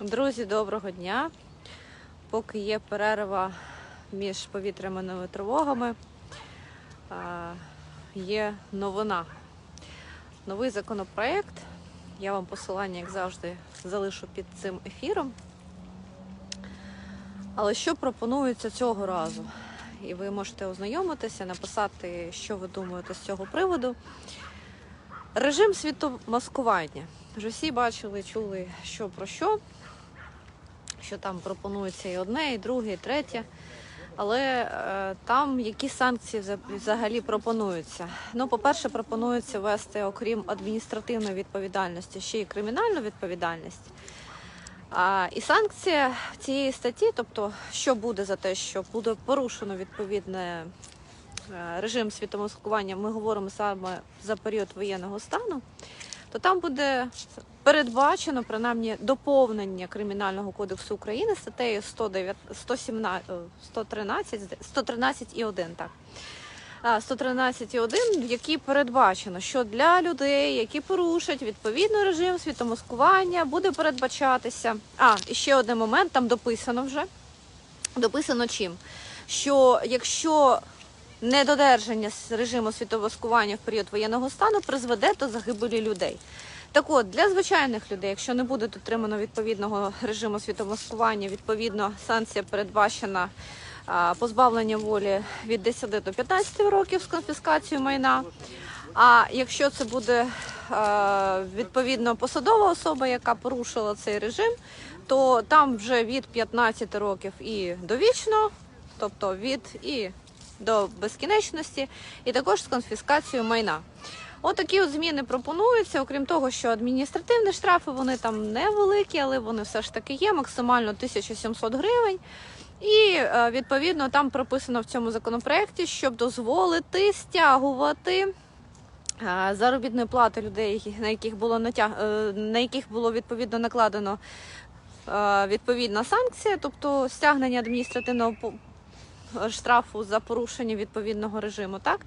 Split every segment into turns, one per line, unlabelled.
Друзі, доброго дня. Поки є перерва між повітряними тривогами, є новина. Новий законопроект. Я вам посилання, як завжди, залишу під цим ефіром. Але що пропонується цього разу? І ви можете ознайомитися, написати, що ви думаєте з цього приводу. Режим світомаскування. Вже всі бачили, чули, що про що що там пропонується і одне, і друге, і третє. Але е, там які санкції взагалі пропонуються? Ну, по-перше, пропонується ввести, окрім адміністративної відповідальності, ще й кримінальну відповідальність. А, і санкція цієї статті, тобто, що буде за те, що буде порушено відповідне е, режим світомаскування, ми говоримо саме за період воєнного стану, то там буде передбачено принаймні доповнення Кримінального кодексу України статтею 109, 117, е, 113, 113 і 1, так. А, 113 і 1, в якій передбачено, що для людей, які порушать відповідний режим світомаскування, буде передбачатися. А, і ще один момент, там дописано вже. Дописано чим? Що якщо недодержання режиму світовоскування в період воєнного стану призведе до загибелі людей. Так от, для звичайних людей, якщо не буде дотримано відповідного режиму світомаскування, відповідно санкція передбачена позбавлення волі від 10 до 15 років з конфіскацією майна. А якщо це буде відповідно посадова особа, яка порушила цей режим, то там вже від 15 років і довічно, тобто від і до безкінечності, і також з конфіскацією майна. Отакі от зміни пропонуються, окрім того, що адміністративні штрафи вони там невеликі, але вони все ж таки є, максимально 1700 гривень. І е, відповідно там прописано в цьому законопроекті, щоб дозволити стягувати е, заробітної плати людей, на яких було натяг... е, на яких було відповідно накладено відповідна санкція, тобто стягнення адміністративного штрафу за порушення відповідного режиму, так?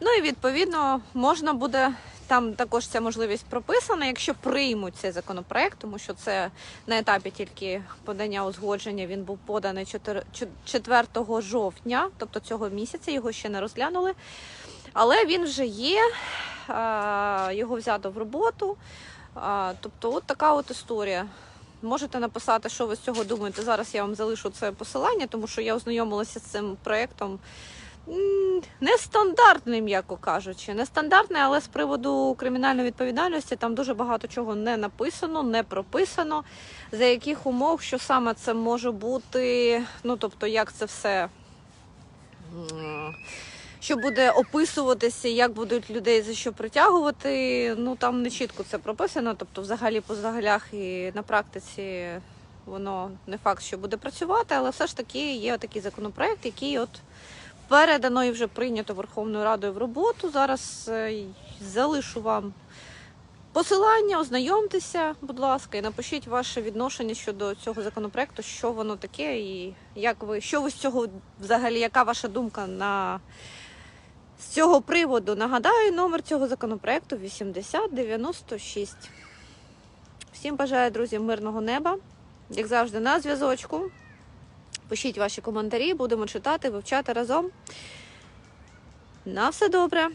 Ну і відповідно можна буде там також ця можливість прописана, якщо приймуть цей законопроект, тому що це на етапі тільки подання узгодження. Він був поданий 4 4 жовтня, тобто цього місяця, його ще не розглянули. Але він вже є, його взято в роботу. Тобто, от така от історія. Можете написати, що ви з цього думаєте. Зараз я вам залишу це посилання, тому що я ознайомилася з цим проєктом. М, Нестандартний, м'яко кажучи, нестандартний, але з приводу кримінальної відповідальності там дуже багато чого не написано, не прописано. За яких умов, що саме це може бути, ну тобто, як це все. Що буде описуватися, як будуть людей за що притягувати, ну там не чітко це прописано. Тобто, взагалі по загалях і на практиці воно не факт, що буде працювати, але все ж таки є такий законопроект, який от передано і вже прийнято Верховною Радою в роботу. Зараз е, залишу вам посилання, ознайомтеся, будь ласка, і напишіть ваше відношення щодо цього законопроекту, що воно таке, і як ви, що ви з цього взагалі, яка ваша думка на з цього приводу. Нагадаю, номер цього законопроекту 8096. Всім бажаю, друзі, мирного неба. Як завжди, на зв'язочку. Пишіть ваші коментарі, будемо читати, вивчати разом. На все добре.